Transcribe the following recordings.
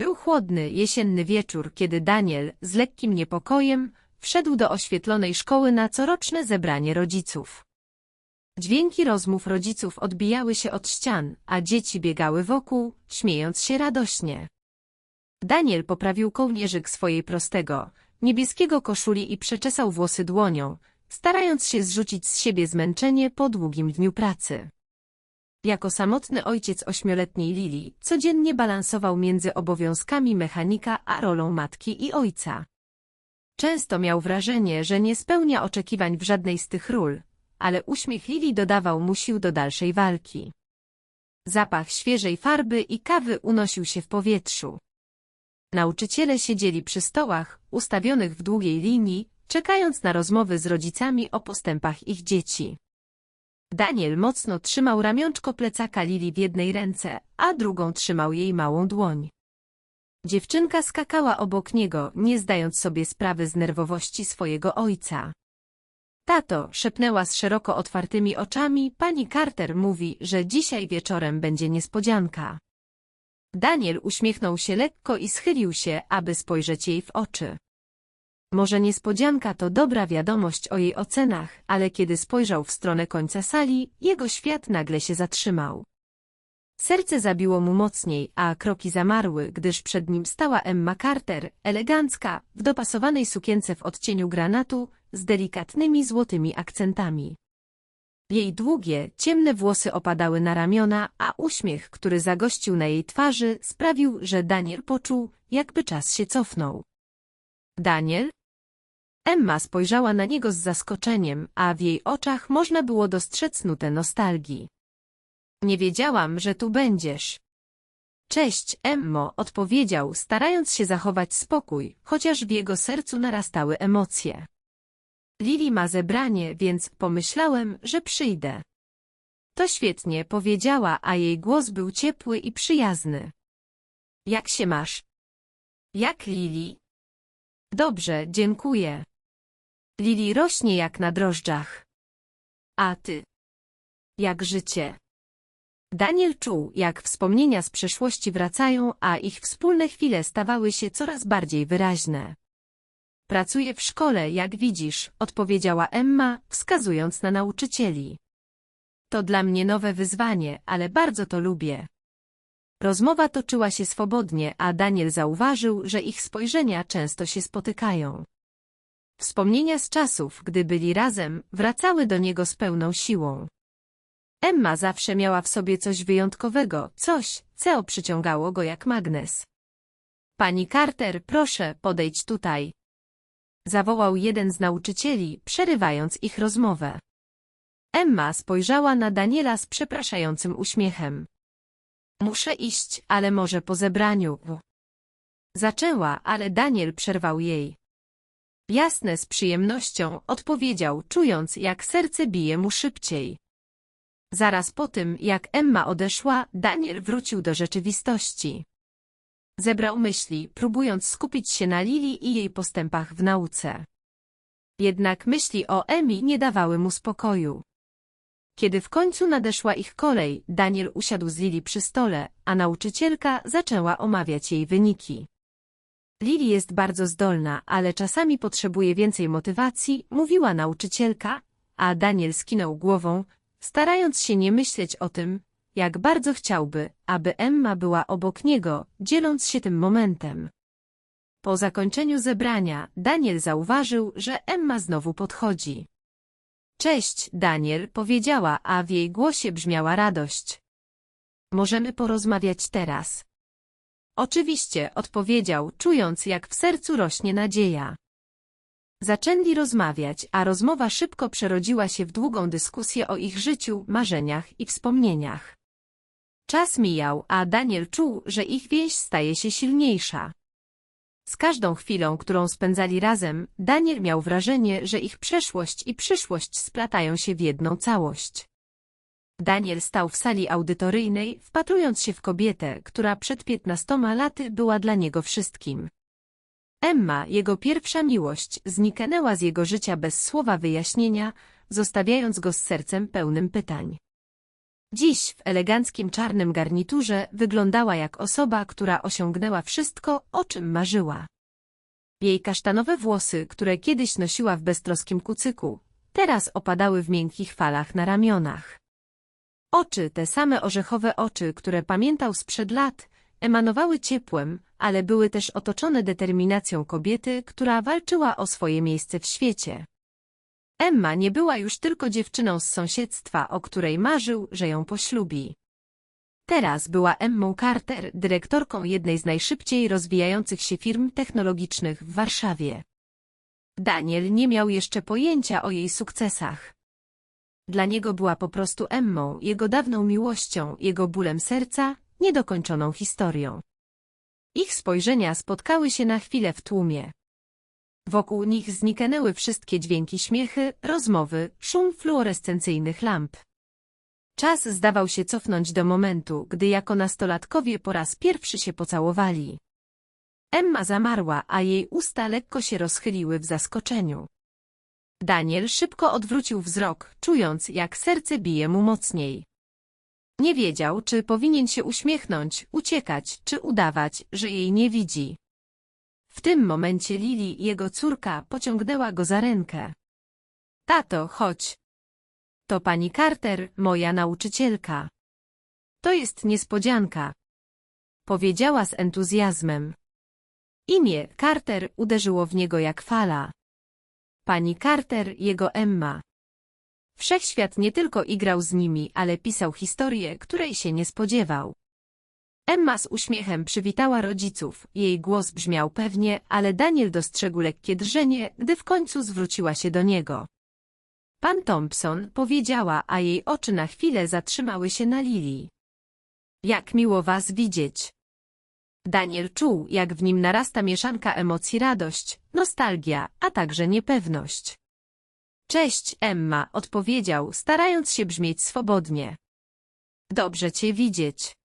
Był chłodny, jesienny wieczór, kiedy Daniel, z lekkim niepokojem, wszedł do oświetlonej szkoły na coroczne zebranie rodziców. Dźwięki rozmów rodziców odbijały się od ścian, a dzieci biegały wokół, śmiejąc się radośnie. Daniel poprawił kołnierzyk swojej prostego, niebieskiego koszuli i przeczesał włosy dłonią, starając się zrzucić z siebie zmęczenie po długim dniu pracy. Jako samotny ojciec ośmioletniej Lili, codziennie balansował między obowiązkami mechanika a rolą matki i ojca. Często miał wrażenie, że nie spełnia oczekiwań w żadnej z tych ról, ale uśmiech Lili dodawał mu sił do dalszej walki. Zapach świeżej farby i kawy unosił się w powietrzu. Nauczyciele siedzieli przy stołach, ustawionych w długiej linii, czekając na rozmowy z rodzicami o postępach ich dzieci. Daniel mocno trzymał ramionczko plecaka Lili w jednej ręce, a drugą trzymał jej małą dłoń. Dziewczynka skakała obok niego, nie zdając sobie sprawy z nerwowości swojego ojca. Tato, szepnęła z szeroko otwartymi oczami, pani Carter mówi, że dzisiaj wieczorem będzie niespodzianka. Daniel uśmiechnął się lekko i schylił się, aby spojrzeć jej w oczy. Może niespodzianka to dobra wiadomość o jej ocenach, ale kiedy spojrzał w stronę końca sali, jego świat nagle się zatrzymał. Serce zabiło mu mocniej, a kroki zamarły, gdyż przed nim stała Emma Carter, elegancka, w dopasowanej sukience w odcieniu granatu, z delikatnymi złotymi akcentami. Jej długie, ciemne włosy opadały na ramiona, a uśmiech, który zagościł na jej twarzy, sprawił, że Daniel poczuł, jakby czas się cofnął. Daniel? Emma spojrzała na niego z zaskoczeniem, a w jej oczach można było dostrzec nutę nostalgii. Nie wiedziałam, że tu będziesz. Cześć, Emmo, odpowiedział, starając się zachować spokój, chociaż w jego sercu narastały emocje. Lili ma zebranie, więc pomyślałem, że przyjdę. To świetnie, powiedziała, a jej głos był ciepły i przyjazny. Jak się masz? Jak Lili? Dobrze, dziękuję. Lili rośnie jak na drożdżach. A ty? Jak życie? Daniel czuł, jak wspomnienia z przeszłości wracają, a ich wspólne chwile stawały się coraz bardziej wyraźne. Pracuję w szkole, jak widzisz, odpowiedziała Emma, wskazując na nauczycieli. To dla mnie nowe wyzwanie, ale bardzo to lubię. Rozmowa toczyła się swobodnie, a Daniel zauważył, że ich spojrzenia często się spotykają. Wspomnienia z czasów, gdy byli razem, wracały do niego z pełną siłą. Emma zawsze miała w sobie coś wyjątkowego, coś, co przyciągało go jak magnes. Pani Carter, proszę, podejdź tutaj. Zawołał jeden z nauczycieli, przerywając ich rozmowę. Emma spojrzała na Daniela z przepraszającym uśmiechem. Muszę iść, ale może po zebraniu. Zaczęła, ale Daniel przerwał jej. Jasne, z przyjemnością, odpowiedział, czując, jak serce bije mu szybciej. Zaraz po tym, jak Emma odeszła, Daniel wrócił do rzeczywistości. Zebrał myśli, próbując skupić się na Lili i jej postępach w nauce. Jednak myśli o Emi nie dawały mu spokoju. Kiedy w końcu nadeszła ich kolej, Daniel usiadł z Lili przy stole, a nauczycielka zaczęła omawiać jej wyniki. Lili jest bardzo zdolna, ale czasami potrzebuje więcej motywacji, mówiła nauczycielka, a Daniel skinął głową, starając się nie myśleć o tym, jak bardzo chciałby, aby Emma była obok niego, dzieląc się tym momentem. Po zakończeniu zebrania, Daniel zauważył, że Emma znowu podchodzi. Cześć, Daniel, powiedziała, a w jej głosie brzmiała radość. Możemy porozmawiać teraz. Oczywiście, odpowiedział, czując jak w sercu rośnie nadzieja. Zaczęli rozmawiać, a rozmowa szybko przerodziła się w długą dyskusję o ich życiu, marzeniach i wspomnieniach. Czas mijał, a Daniel czuł, że ich więź staje się silniejsza. Z każdą chwilą, którą spędzali razem, Daniel miał wrażenie, że ich przeszłość i przyszłość splatają się w jedną całość. Daniel stał w sali audytoryjnej, wpatrując się w kobietę, która przed piętnastoma laty była dla niego wszystkim. Emma, jego pierwsza miłość, zniknęła z jego życia bez słowa wyjaśnienia, zostawiając go z sercem pełnym pytań. Dziś w eleganckim czarnym garniturze wyglądała jak osoba, która osiągnęła wszystko, o czym marzyła. Jej kasztanowe włosy, które kiedyś nosiła w beztroskim kucyku, teraz opadały w miękkich falach na ramionach. Oczy, te same orzechowe oczy, które pamiętał sprzed lat, emanowały ciepłem, ale były też otoczone determinacją kobiety, która walczyła o swoje miejsce w świecie. Emma nie była już tylko dziewczyną z sąsiedztwa, o której marzył, że ją poślubi. Teraz była Emmą Carter, dyrektorką jednej z najszybciej rozwijających się firm technologicznych w Warszawie. Daniel nie miał jeszcze pojęcia o jej sukcesach. Dla niego była po prostu Emmą, jego dawną miłością, jego bólem serca, niedokończoną historią. Ich spojrzenia spotkały się na chwilę w tłumie. Wokół nich zniknęły wszystkie dźwięki śmiechy, rozmowy, szum fluorescencyjnych lamp. Czas zdawał się cofnąć do momentu, gdy jako nastolatkowie po raz pierwszy się pocałowali. Emma zamarła, a jej usta lekko się rozchyliły w zaskoczeniu. Daniel szybko odwrócił wzrok, czując, jak serce bije mu mocniej. Nie wiedział, czy powinien się uśmiechnąć, uciekać, czy udawać, że jej nie widzi. W tym momencie Lili, jego córka, pociągnęła go za rękę. Tato, chodź. To pani Carter, moja nauczycielka. To jest niespodzianka. Powiedziała z entuzjazmem. Imię Carter uderzyło w niego jak fala. Pani Carter, jego Emma. Wszechświat nie tylko igrał z nimi, ale pisał historię, której się nie spodziewał. Emma z uśmiechem przywitała rodziców, jej głos brzmiał pewnie, ale Daniel dostrzegł lekkie drżenie, gdy w końcu zwróciła się do niego. Pan Thompson powiedziała, a jej oczy na chwilę zatrzymały się na Lili. Jak miło was widzieć. Daniel czuł, jak w nim narasta mieszanka emocji radość, nostalgia, a także niepewność. Cześć, Emma, odpowiedział, starając się brzmieć swobodnie. Dobrze cię widzieć.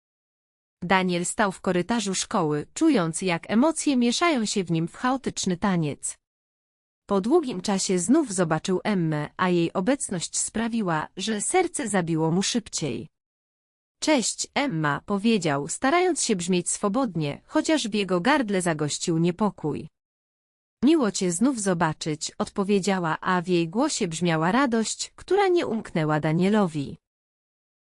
Daniel stał w korytarzu szkoły, czując, jak emocje mieszają się w nim w chaotyczny taniec. Po długim czasie znów zobaczył Emmę, a jej obecność sprawiła, że serce zabiło mu szybciej. Cześć, Emma, powiedział, starając się brzmieć swobodnie, chociaż w jego gardle zagościł niepokój. Miło cię znów zobaczyć, odpowiedziała, a w jej głosie brzmiała radość, która nie umknęła Danielowi.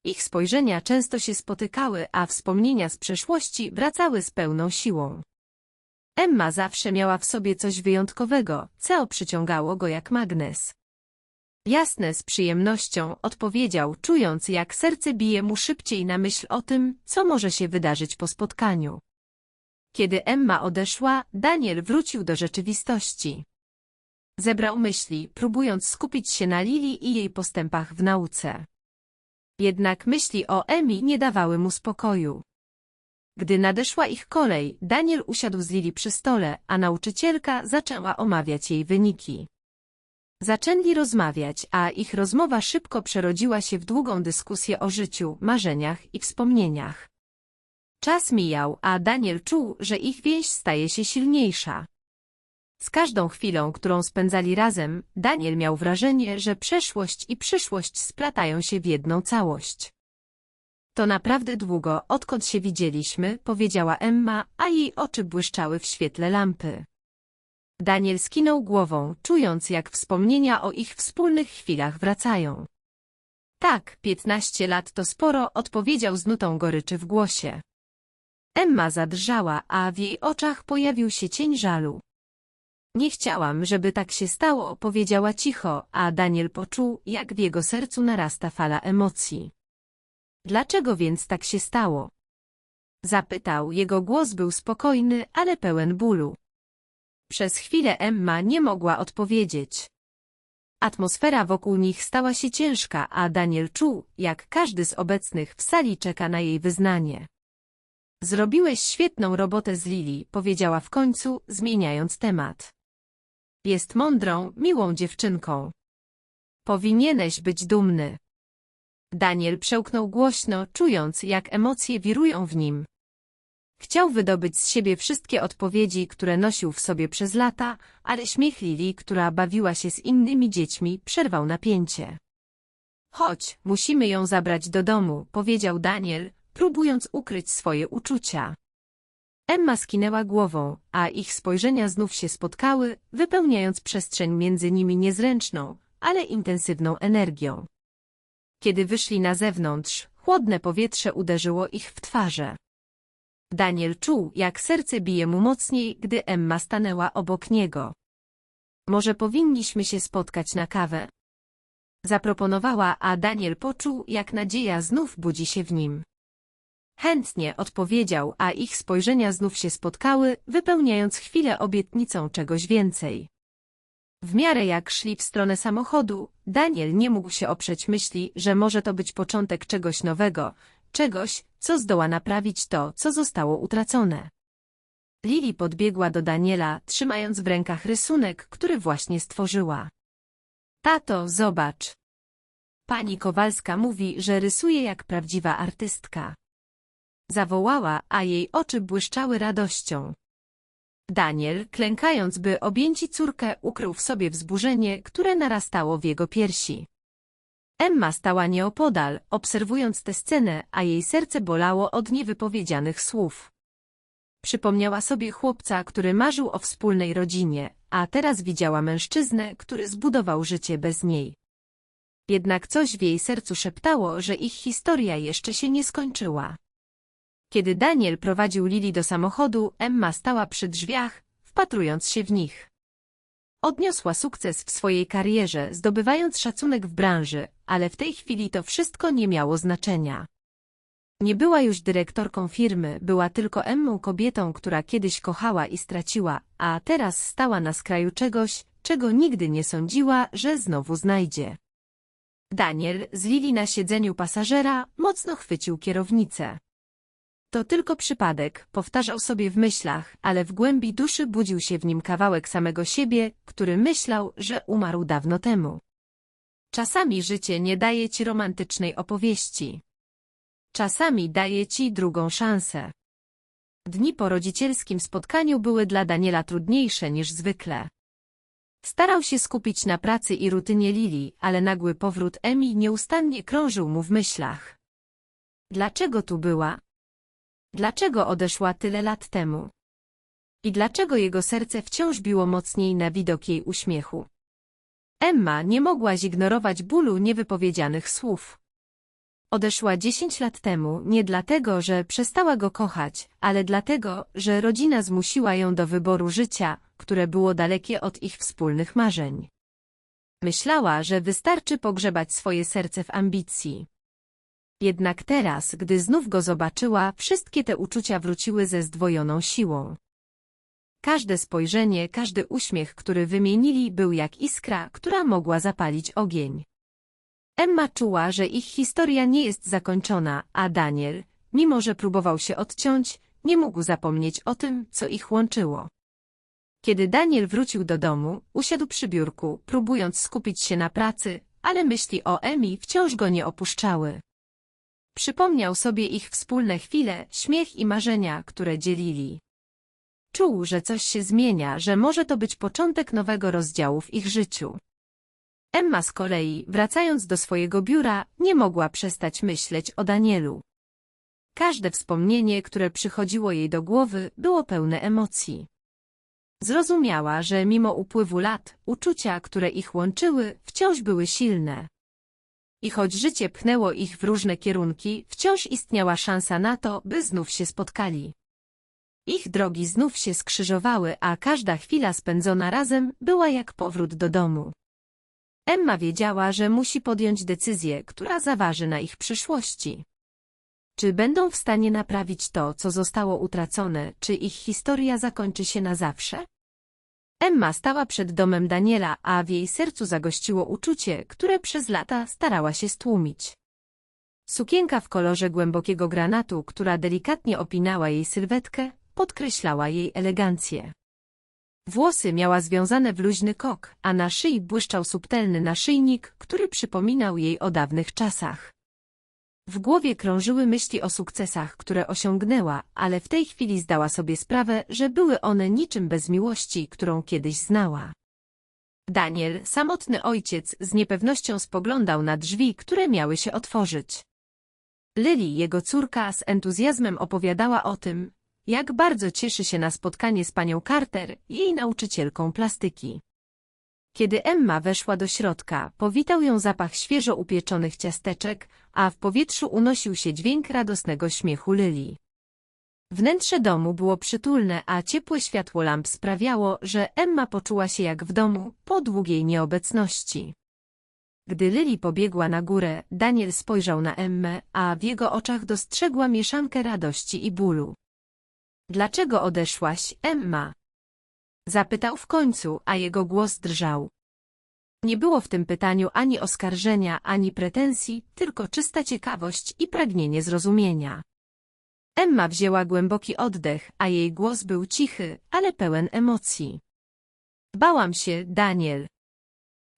Ich spojrzenia często się spotykały, a wspomnienia z przeszłości wracały z pełną siłą. Emma zawsze miała w sobie coś wyjątkowego, co przyciągało go jak magnes. Jasne, z przyjemnością, odpowiedział, czując jak serce bije mu szybciej na myśl o tym, co może się wydarzyć po spotkaniu. Kiedy Emma odeszła, Daniel wrócił do rzeczywistości. Zebrał myśli, próbując skupić się na Lili i jej postępach w nauce. Jednak myśli o Emi nie dawały mu spokoju. Gdy nadeszła ich kolej, Daniel usiadł z Lili przy stole, a nauczycielka zaczęła omawiać jej wyniki. Zaczęli rozmawiać, a ich rozmowa szybko przerodziła się w długą dyskusję o życiu, marzeniach i wspomnieniach. Czas mijał, a Daniel czuł, że ich więź staje się silniejsza. Z każdą chwilą, którą spędzali razem, Daniel miał wrażenie, że przeszłość i przyszłość splatają się w jedną całość. To naprawdę długo, odkąd się widzieliśmy, powiedziała Emma, a jej oczy błyszczały w świetle lampy. Daniel skinął głową, czując jak wspomnienia o ich wspólnych chwilach wracają. Tak, piętnaście lat to sporo, odpowiedział z nutą goryczy w głosie. Emma zadrżała, a w jej oczach pojawił się cień żalu. Nie chciałam, żeby tak się stało, powiedziała cicho, a Daniel poczuł, jak w jego sercu narasta fala emocji. Dlaczego więc tak się stało? Zapytał, jego głos był spokojny, ale pełen bólu. Przez chwilę Emma nie mogła odpowiedzieć. Atmosfera wokół nich stała się ciężka, a Daniel czuł, jak każdy z obecnych w sali czeka na jej wyznanie. Zrobiłeś świetną robotę z Lili, powiedziała w końcu, zmieniając temat. Jest mądrą, miłą dziewczynką. Powinieneś być dumny. Daniel przełknął głośno, czując, jak emocje wirują w nim. Chciał wydobyć z siebie wszystkie odpowiedzi, które nosił w sobie przez lata, ale śmiech Lili, która bawiła się z innymi dziećmi, przerwał napięcie. Chodź, musimy ją zabrać do domu, powiedział Daniel, próbując ukryć swoje uczucia. Emma skinęła głową, a ich spojrzenia znów się spotkały, wypełniając przestrzeń między nimi niezręczną, ale intensywną energią. Kiedy wyszli na zewnątrz, chłodne powietrze uderzyło ich w twarze. Daniel czuł, jak serce bije mu mocniej, gdy Emma stanęła obok niego. Może powinniśmy się spotkać na kawę? Zaproponowała, a Daniel poczuł, jak nadzieja znów budzi się w nim. Chętnie odpowiedział, a ich spojrzenia znów się spotkały, wypełniając chwilę obietnicą czegoś więcej. W miarę jak szli w stronę samochodu, Daniel nie mógł się oprzeć myśli, że może to być początek czegoś nowego, czegoś, co zdoła naprawić to, co zostało utracone. Lili podbiegła do Daniela, trzymając w rękach rysunek, który właśnie stworzyła. Tato, zobacz. Pani Kowalska mówi, że rysuje jak prawdziwa artystka. Zawołała, a jej oczy błyszczały radością. Daniel, klękając by objęci córkę, ukrył w sobie wzburzenie, które narastało w jego piersi. Emma stała nieopodal, obserwując tę scenę, a jej serce bolało od niewypowiedzianych słów. Przypomniała sobie chłopca, który marzył o wspólnej rodzinie, a teraz widziała mężczyznę, który zbudował życie bez niej. Jednak coś w jej sercu szeptało, że ich historia jeszcze się nie skończyła. Kiedy Daniel prowadził Lili do samochodu, Emma stała przy drzwiach, wpatrując się w nich. Odniosła sukces w swojej karierze, zdobywając szacunek w branży, ale w tej chwili to wszystko nie miało znaczenia. Nie była już dyrektorką firmy, była tylko Emmą kobietą, która kiedyś kochała i straciła, a teraz stała na skraju czegoś, czego nigdy nie sądziła, że znowu znajdzie. Daniel, z Lili na siedzeniu pasażera, mocno chwycił kierownicę. To tylko przypadek, powtarzał sobie w myślach, ale w głębi duszy budził się w nim kawałek samego siebie, który myślał, że umarł dawno temu. Czasami życie nie daje ci romantycznej opowieści. Czasami daje ci drugą szansę. Dni po rodzicielskim spotkaniu były dla Daniela trudniejsze niż zwykle. Starał się skupić na pracy i rutynie Lili, ale nagły powrót Emi nieustannie krążył mu w myślach. Dlaczego tu była? Dlaczego odeszła tyle lat temu? I dlaczego jego serce wciąż biło mocniej na widok jej uśmiechu? Emma nie mogła zignorować bólu niewypowiedzianych słów. Odeszła dziesięć lat temu nie dlatego, że przestała go kochać, ale dlatego, że rodzina zmusiła ją do wyboru życia, które było dalekie od ich wspólnych marzeń. Myślała, że wystarczy pogrzebać swoje serce w ambicji. Jednak teraz, gdy znów go zobaczyła, wszystkie te uczucia wróciły ze zdwojoną siłą. Każde spojrzenie, każdy uśmiech, który wymienili, był jak iskra, która mogła zapalić ogień. Emma czuła, że ich historia nie jest zakończona, a Daniel, mimo że próbował się odciąć, nie mógł zapomnieć o tym, co ich łączyło. Kiedy Daniel wrócił do domu, usiadł przy biurku, próbując skupić się na pracy, ale myśli o Emi wciąż go nie opuszczały. Przypomniał sobie ich wspólne chwile, śmiech i marzenia, które dzielili. Czuł, że coś się zmienia, że może to być początek nowego rozdziału w ich życiu. Emma z kolei, wracając do swojego biura, nie mogła przestać myśleć o Danielu. Każde wspomnienie, które przychodziło jej do głowy, było pełne emocji. Zrozumiała, że mimo upływu lat, uczucia, które ich łączyły, wciąż były silne. I choć życie pchnęło ich w różne kierunki, wciąż istniała szansa na to, by znów się spotkali. Ich drogi znów się skrzyżowały, a każda chwila spędzona razem była jak powrót do domu. Emma wiedziała, że musi podjąć decyzję, która zaważy na ich przyszłości. Czy będą w stanie naprawić to, co zostało utracone, czy ich historia zakończy się na zawsze? Emma stała przed domem Daniela, a w jej sercu zagościło uczucie, które przez lata starała się stłumić. Sukienka w kolorze głębokiego granatu, która delikatnie opinała jej sylwetkę, podkreślała jej elegancję. Włosy miała związane w luźny kok, a na szyi błyszczał subtelny naszyjnik, który przypominał jej o dawnych czasach. W głowie krążyły myśli o sukcesach, które osiągnęła, ale w tej chwili zdała sobie sprawę, że były one niczym bez miłości, którą kiedyś znała. Daniel, samotny ojciec, z niepewnością spoglądał na drzwi, które miały się otworzyć. Lily, jego córka, z entuzjazmem opowiadała o tym, jak bardzo cieszy się na spotkanie z panią Carter, jej nauczycielką plastyki. Kiedy Emma weszła do środka, powitał ją zapach świeżo upieczonych ciasteczek, a w powietrzu unosił się dźwięk radosnego śmiechu Lily. Wnętrze domu było przytulne, a ciepłe światło lamp sprawiało, że Emma poczuła się jak w domu po długiej nieobecności. Gdy Lily pobiegła na górę, Daniel spojrzał na Emmę, a w jego oczach dostrzegła mieszankę radości i bólu. Dlaczego odeszłaś, Emma? Zapytał w końcu, a jego głos drżał. Nie było w tym pytaniu ani oskarżenia, ani pretensji, tylko czysta ciekawość i pragnienie zrozumienia. Emma wzięła głęboki oddech, a jej głos był cichy, ale pełen emocji. Bałam się, Daniel.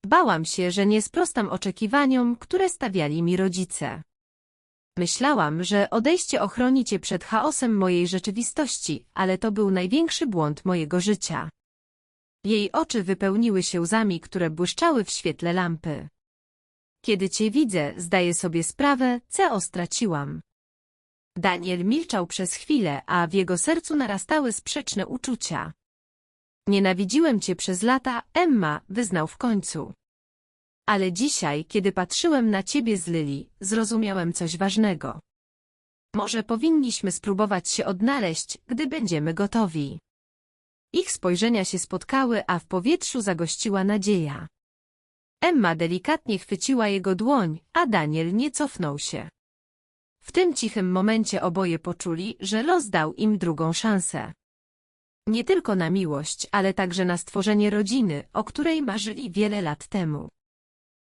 Bałam się, że nie sprostam oczekiwaniom, które stawiali mi rodzice. Myślałam, że odejście ochroni cię przed chaosem mojej rzeczywistości, ale to był największy błąd mojego życia. Jej oczy wypełniły się łzami, które błyszczały w świetle lampy. Kiedy cię widzę, zdaję sobie sprawę, co straciłam. Daniel milczał przez chwilę, a w jego sercu narastały sprzeczne uczucia. Nienawidziłem cię przez lata, Emma, wyznał w końcu. Ale dzisiaj, kiedy patrzyłem na ciebie z Lili, zrozumiałem coś ważnego. Może powinniśmy spróbować się odnaleźć, gdy będziemy gotowi. Ich spojrzenia się spotkały, a w powietrzu zagościła nadzieja. Emma delikatnie chwyciła jego dłoń, a Daniel nie cofnął się. W tym cichym momencie oboje poczuli, że los dał im drugą szansę. Nie tylko na miłość, ale także na stworzenie rodziny, o której marzyli wiele lat temu.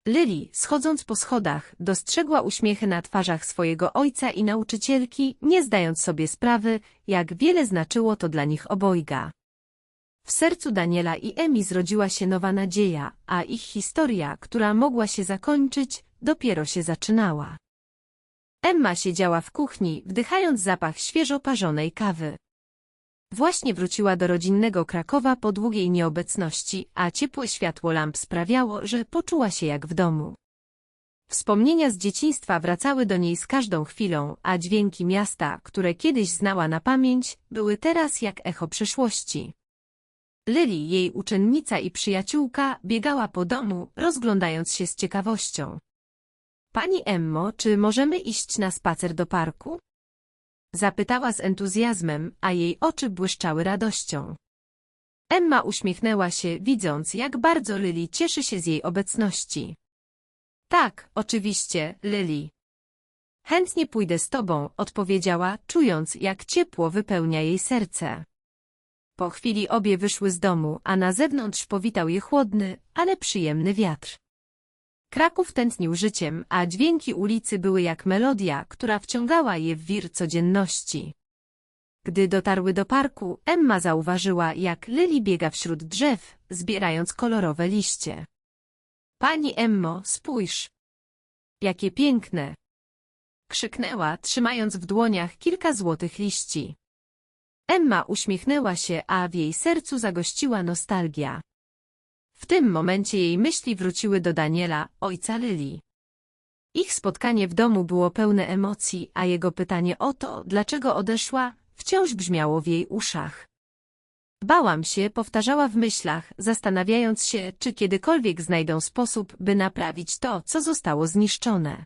Lily, schodząc po schodach, dostrzegła uśmiechy na twarzach swojego ojca i nauczycielki, nie zdając sobie sprawy, jak wiele znaczyło to dla nich obojga. W sercu Daniela i Emi zrodziła się nowa nadzieja, a ich historia, która mogła się zakończyć, dopiero się zaczynała. Emma siedziała w kuchni, wdychając zapach świeżo parzonej kawy. Właśnie wróciła do rodzinnego Krakowa po długiej nieobecności, a ciepłe światło lamp sprawiało, że poczuła się jak w domu. Wspomnienia z dzieciństwa wracały do niej z każdą chwilą, a dźwięki miasta, które kiedyś znała na pamięć, były teraz jak echo przeszłości. Lily, jej uczennica i przyjaciółka, biegała po domu, rozglądając się z ciekawością. Pani Emmo, czy możemy iść na spacer do parku? Zapytała z entuzjazmem, a jej oczy błyszczały radością. Emma uśmiechnęła się, widząc, jak bardzo Lily cieszy się z jej obecności. Tak, oczywiście, Lily. Chętnie pójdę z tobą, odpowiedziała, czując, jak ciepło wypełnia jej serce. Po chwili obie wyszły z domu, a na zewnątrz powitał je chłodny, ale przyjemny wiatr. Kraków tętnił życiem, a dźwięki ulicy były jak melodia, która wciągała je w wir codzienności. Gdy dotarły do parku, Emma zauważyła, jak Lily biega wśród drzew, zbierając kolorowe liście. Pani Emmo, spójrz! Jakie piękne! Krzyknęła, trzymając w dłoniach kilka złotych liści. Emma uśmiechnęła się, a w jej sercu zagościła nostalgia. W tym momencie jej myśli wróciły do Daniela, ojca Lili. Ich spotkanie w domu było pełne emocji, a jego pytanie o to, dlaczego odeszła, wciąż brzmiało w jej uszach. Bałam się, powtarzała w myślach, zastanawiając się, czy kiedykolwiek znajdą sposób, by naprawić to, co zostało zniszczone.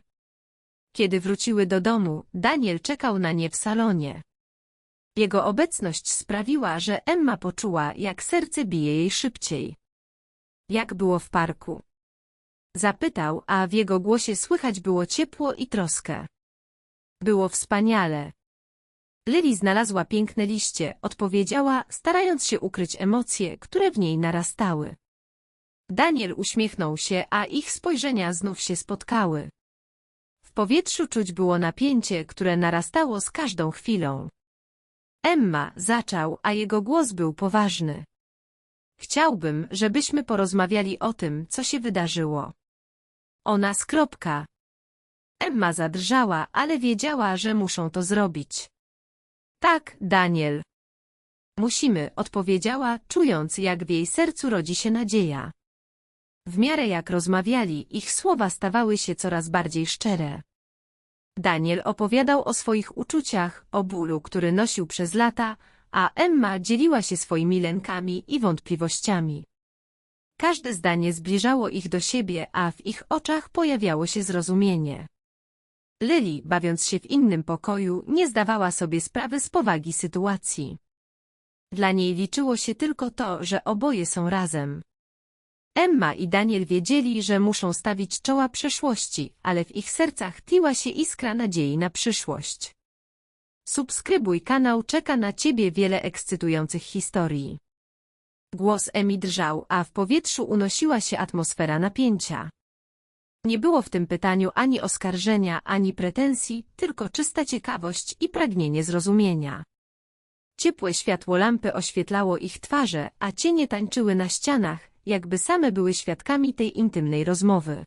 Kiedy wróciły do domu, Daniel czekał na nie w salonie. Jego obecność sprawiła, że Emma poczuła, jak serce bije jej szybciej. Jak było w parku? Zapytał, a w jego głosie słychać było ciepło i troskę. Było wspaniale. Lily znalazła piękne liście, odpowiedziała, starając się ukryć emocje, które w niej narastały. Daniel uśmiechnął się, a ich spojrzenia znów się spotkały. W powietrzu czuć było napięcie, które narastało z każdą chwilą. Emma zaczął, a jego głos był poważny. Chciałbym, żebyśmy porozmawiali o tym, co się wydarzyło. Ona skropka. Emma zadrżała, ale wiedziała, że muszą to zrobić. Tak, Daniel. Musimy, odpowiedziała, czując, jak w jej sercu rodzi się nadzieja. W miarę jak rozmawiali, ich słowa stawały się coraz bardziej szczere. Daniel opowiadał o swoich uczuciach, o bólu, który nosił przez lata, a Emma dzieliła się swoimi lękami i wątpliwościami. Każde zdanie zbliżało ich do siebie, a w ich oczach pojawiało się zrozumienie. Lily, bawiąc się w innym pokoju, nie zdawała sobie sprawy z powagi sytuacji. Dla niej liczyło się tylko to, że oboje są razem. Emma i Daniel wiedzieli, że muszą stawić czoła przeszłości, ale w ich sercach tliła się iskra nadziei na przyszłość. Subskrybuj kanał, czeka na Ciebie wiele ekscytujących historii. Głos Emi drżał, a w powietrzu unosiła się atmosfera napięcia. Nie było w tym pytaniu ani oskarżenia, ani pretensji, tylko czysta ciekawość i pragnienie zrozumienia. Ciepłe światło lampy oświetlało ich twarze, a cienie tańczyły na ścianach, jakby same były świadkami tej intymnej rozmowy.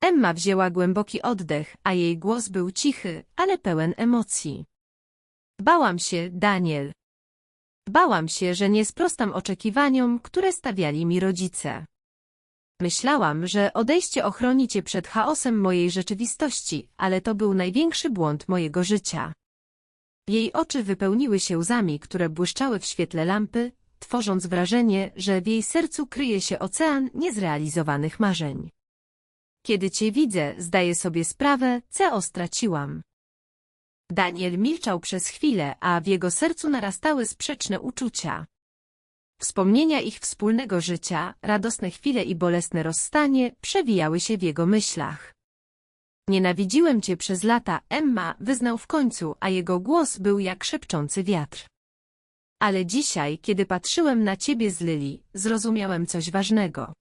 Emma wzięła głęboki oddech, a jej głos był cichy, ale pełen emocji. Bałam się, Daniel. Bałam się, że nie sprostam oczekiwaniom, które stawiali mi rodzice. Myślałam, że odejście ochroni cię przed chaosem mojej rzeczywistości, ale to był największy błąd mojego życia. Jej oczy wypełniły się łzami, które błyszczały w świetle lampy, tworząc wrażenie, że w jej sercu kryje się ocean niezrealizowanych marzeń. Kiedy cię widzę, zdaję sobie sprawę, co straciłam. Daniel milczał przez chwilę, a w jego sercu narastały sprzeczne uczucia. Wspomnienia ich wspólnego życia, radosne chwile i bolesne rozstanie przewijały się w jego myślach. Nienawidziłem cię przez lata, Emma wyznał w końcu, a jego głos był jak szepczący wiatr. Ale dzisiaj, kiedy patrzyłem na ciebie z Lily, zrozumiałem coś ważnego.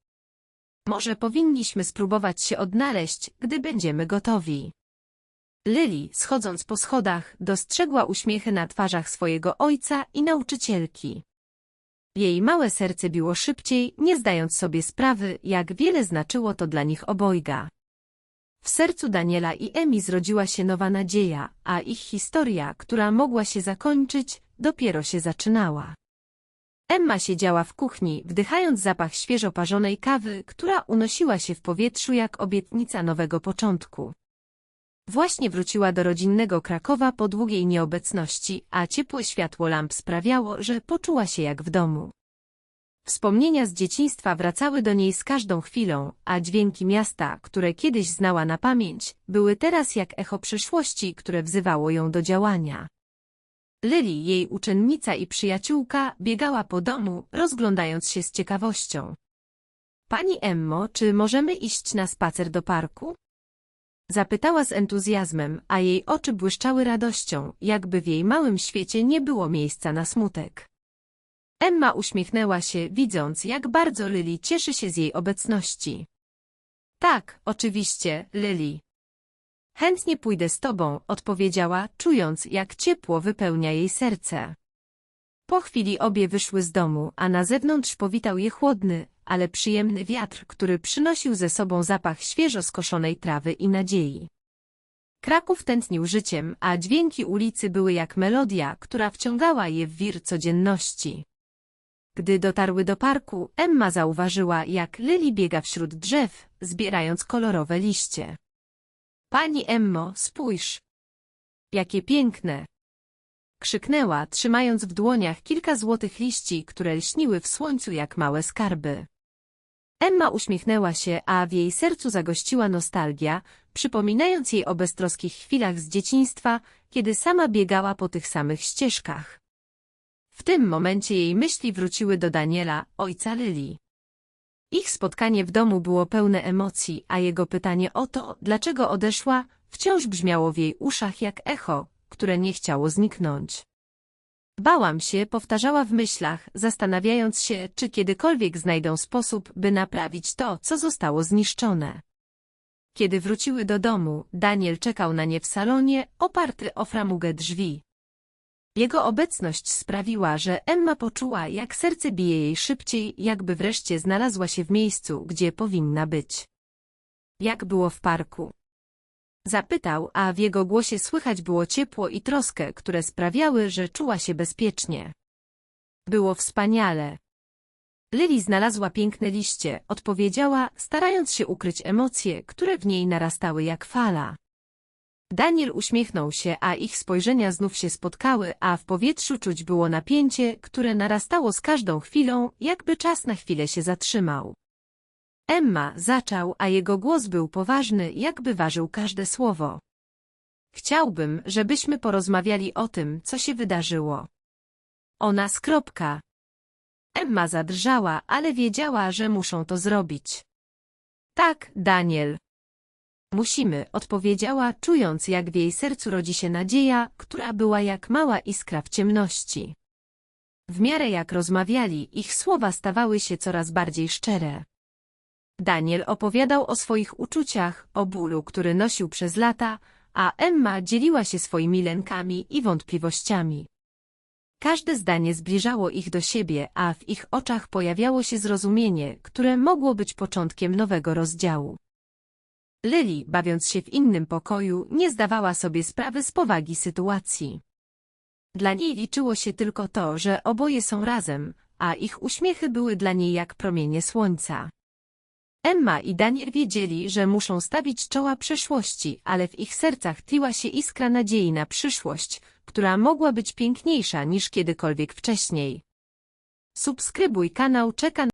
Może powinniśmy spróbować się odnaleźć, gdy będziemy gotowi. Lily, schodząc po schodach, dostrzegła uśmiechy na twarzach swojego ojca i nauczycielki. Jej małe serce biło szybciej, nie zdając sobie sprawy, jak wiele znaczyło to dla nich obojga. W sercu Daniela i Emi zrodziła się nowa nadzieja, a ich historia, która mogła się zakończyć, dopiero się zaczynała. Emma siedziała w kuchni, wdychając zapach świeżo parzonej kawy, która unosiła się w powietrzu jak obietnica nowego początku. Właśnie wróciła do rodzinnego Krakowa po długiej nieobecności, a ciepłe światło lamp sprawiało, że poczuła się jak w domu. Wspomnienia z dzieciństwa wracały do niej z każdą chwilą, a dźwięki miasta, które kiedyś znała na pamięć, były teraz jak echo przeszłości, które wzywało ją do działania. Lily, jej uczennica i przyjaciółka, biegała po domu, rozglądając się z ciekawością. Pani Emmo, czy możemy iść na spacer do parku? Zapytała z entuzjazmem, a jej oczy błyszczały radością, jakby w jej małym świecie nie było miejsca na smutek. Emma uśmiechnęła się, widząc, jak bardzo Lily cieszy się z jej obecności. Tak, oczywiście, Lily. Chętnie pójdę z tobą, odpowiedziała, czując, jak ciepło wypełnia jej serce. Po chwili obie wyszły z domu, a na zewnątrz powitał je chłodny, ale przyjemny wiatr, który przynosił ze sobą zapach świeżo skoszonej trawy i nadziei. Kraków tętnił życiem, a dźwięki ulicy były jak melodia, która wciągała je w wir codzienności. Gdy dotarły do parku, Emma zauważyła, jak Lily biega wśród drzew, zbierając kolorowe liście. Pani Emmo, spójrz! Jakie piękne! Krzyknęła, trzymając w dłoniach kilka złotych liści, które lśniły w słońcu jak małe skarby. Emma uśmiechnęła się, a w jej sercu zagościła nostalgia, przypominając jej o beztroskich chwilach z dzieciństwa, kiedy sama biegała po tych samych ścieżkach. W tym momencie jej myśli wróciły do Daniela, ojca Lily. Ich spotkanie w domu było pełne emocji, a jego pytanie o to, dlaczego odeszła, wciąż brzmiało w jej uszach jak echo, które nie chciało zniknąć. Bałam się, powtarzała w myślach, zastanawiając się, czy kiedykolwiek znajdą sposób, by naprawić to, co zostało zniszczone. Kiedy wróciły do domu, Daniel czekał na nie w salonie, oparty o framugę drzwi. Jego obecność sprawiła, że Emma poczuła, jak serce bije jej szybciej, jakby wreszcie znalazła się w miejscu, gdzie powinna być. Jak było w parku? Zapytał, a w jego głosie słychać było ciepło i troskę, które sprawiały, że czuła się bezpiecznie. Było wspaniale. Lily znalazła piękne liście, odpowiedziała, starając się ukryć emocje, które w niej narastały jak fala. Daniel uśmiechnął się, a ich spojrzenia znów się spotkały, a w powietrzu czuć było napięcie, które narastało z każdą chwilą, jakby czas na chwilę się zatrzymał. Emma zaczął, a jego głos był poważny, jakby ważył każde słowo. Chciałbym, żebyśmy porozmawiali o tym, co się wydarzyło. O nas kropka. Emma zadrżała, ale wiedziała, że muszą to zrobić. Tak, Daniel. Musimy, odpowiedziała, czując jak w jej sercu rodzi się nadzieja, która była jak mała iskra w ciemności. W miarę jak rozmawiali, ich słowa stawały się coraz bardziej szczere. Daniel opowiadał o swoich uczuciach, o bólu, który nosił przez lata, a Emma dzieliła się swoimi lękami i wątpliwościami. Każde zdanie zbliżało ich do siebie, a w ich oczach pojawiało się zrozumienie, które mogło być początkiem nowego rozdziału. Lily, bawiąc się w innym pokoju, nie zdawała sobie sprawy z powagi sytuacji. Dla niej liczyło się tylko to, że oboje są razem, a ich uśmiechy były dla niej jak promienie słońca. Emma i Daniel wiedzieli, że muszą stawić czoła przeszłości, ale w ich sercach tliła się iskra nadziei na przyszłość, która mogła być piękniejsza niż kiedykolwiek wcześniej. Subskrybuj kanał Czeka